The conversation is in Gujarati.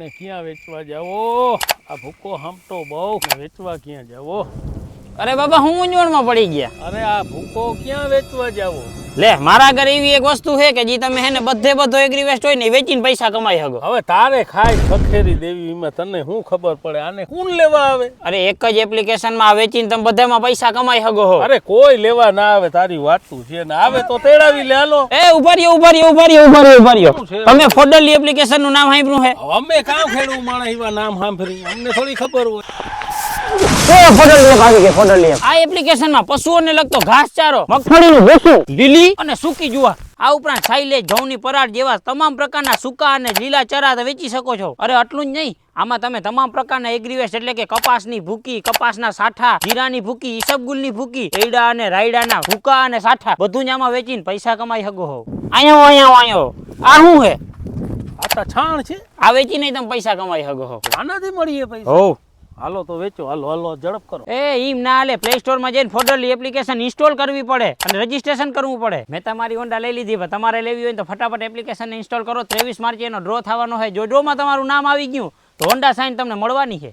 આને ક્યાં વેચવા જાવો આ ભૂકો હામટો બહુ. વેચવા ક્યાં જાવો અરે બાબા હું મૂંઝવણમાં પડી ગયા. અરે આ ભૂકો ક્યાં વેચવા જાવો લે મારા ઘરે એવી એક વસ્તુ છે કે જે તમે હે ને બધે બધો એગ્રીવેસ્ટ હોય ને વેચીને પૈસા કમાઈ શકો. હવે તારે ખાય ખખેરી દેવી એમાં તને શું ખબર પડે? આને કોણ લેવા આવે? અરે એક જ એપ્લિકેશનમાં વેચીને તમે બધામાં પૈસા કમાઈ શકો હો. અરે કોઈ લેવા ના આવે તારી વાતું છે. ને આવે તો તેડાવી લે હાલો. એ ઉભારીઓ રહ્યો ઊભા રહ્યો ઊભા રહ્યો શું છે? તમે ફોડલી એપ્લિકેશનનું નામ સાંભળ્યું છે અમે કામ ખેડવું માણસ એવા નામ સાંભળી અમને થોડી ખબર હોય. આ એપ્લિકેશનમાં પશુઓને લગતો ઘાસચારો મગફળીનું ભૂસું લીલી અને સૂકી જુવાર. આ ઉપરાંત સાઈલેજ ઘઉંની પરાળ જેવા તમામ પ્રકારના સૂકા અને લીલા ચરા વેચી શકો છો. અરે આટલું જ નહીં આમાં તમે તમામ પ્રકારના એગ્રીવેસ્ટ એટલે કે કપાસની ભૂકી કપાસના સાઠા જીરાની ભૂકી ઈસબગુલની ભૂકી એડા અને રાયડાના ભૂકા અને સાઠા બધું જ આમાં વેચીને પૈસા કમાઈ શકો હો. અહીંયા અહીંયા અહીંયા આ શું હે? આ છાણ છે. આ વેચીને તમે પૈસા કમાઈ શકો હો. આનાથી મળીએ પૈસા. હો હાલો તો વેચો, હાલો હાલો, ઝડપ કરો. એ, ઈમ ના હાલે પ્લે સ્ટોરમાં જઈને ફોડરલી એપ્લિકેશન ઇન્સ્ટોલ કરવી પડે અને રજીસ્ટ્રેશન કરવું પડે. મેં તમારી હોન્ડા લઈ લીધી, પણ તમારે લેવી હોય તો ફટાફટ એપ્લિકેશન ઇન્સ્ટોલ કરો. ત્રેવીસ માર્ચે એનો ડ્રો થવાનો હોય. જો ડ્રોમાં તમારું નામ આવી ગયું, તો હોન્ડા સાઇન તમને મળવાની છે.